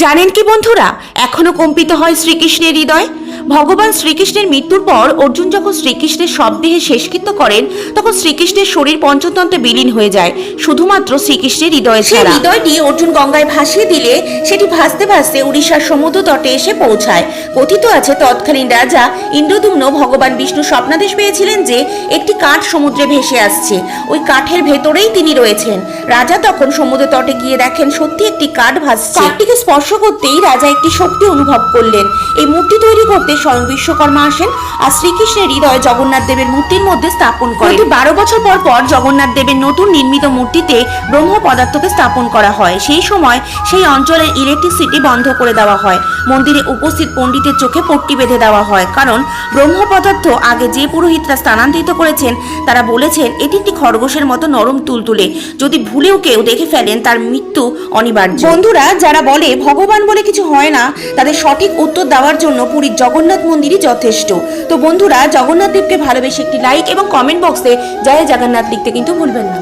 জানেন কি বন্ধুরা? এখনও কম্পিত হয় শ্রীকৃষ্ণের হৃদয়? ভগবান শ্রীকৃষ্ণের মৃত্যুর পর অর্জুন যখন শ্রীকৃষ্ণের শবদেহে শেষকৃত্য করেন তখন শ্রীকৃষ্ণের শরীর পঞ্চতন্ত্রে বিলীন হয়ে যায়। শুধুমাত্র শ্রীকৃষ্ণের হৃদয়ে সেই ছাড়া। হৃদয়টি অর্জুন গঙ্গায় ভাসিয়ে দিলে সেটি ভাসতে ভাসতে উড়িষ্যার সমুদ্র তটে এসে পৌঁছায়। কথিত আছে তৎকালীন রাজা ইন্দ্রদুম্ন ভগবান বিষ্ণু স্বপ্নাদেশ পেয়েছিলেন যে একটি কাঠ সমুদ্রে ভেসে আসছে। ওই কাঠের ভেতরেই তিনি রয়েছেন। রাজা তখন সমুদ্র তটে গিয়ে দেখেন সত্যি একটি কাঠ ভাসছে। কাঠটিকে স্পর্শ করতেই রাজা একটি শক্তি অনুভব করলেন। এই মূর্তি তৈরি করতে স্বয়ং বিশ্বকর্মা আসেন আর শ্রীকৃষ্ণের হৃদয় জগন্নাথ দেবের মূর্তির মধ্যে স্থাপন করেন। প্রতি বারো বছর পর পর জগন্নাথ দেবের নতুন নির্মিত মূর্তিতে ব্রহ্ম পদার্থকে স্থাপন করা হয়। সেই সময় সেই অঞ্চলের ইলেকট্রিসিটি বন্ধ করে দেওয়া হয়। মন্দিরে উপস্থিত পণ্ডিতের চোখে পট্টি বেঁধে দেওয়া হয়। কারণ ব্রহ্ম পদার্থ আগে যে পুরোহিতরা স্থানান্তরিত করেছেন তারা বলেছেন এটি একটি খরগোশের মতো নরম তুলতুলে। যদি ভুলেও কেউ দেখে ফেলেন তার মৃত্যু অনিবার্য। বন্ধুরা যারা বলে ভগবান বলে কিছু হয় না তাদের সঠিক উত্তর দেওয়ার জন্য পুরীর জগন্নাথ মন্দিরই যথেষ্ট। তো বন্ধুরা, জগন্নাথ দেবকে ভালোবেসে একটি লাইক এবং কমেন্ট বক্সে জয় জগন্নাথ লিখতে কিন্তু ভুলবেন না।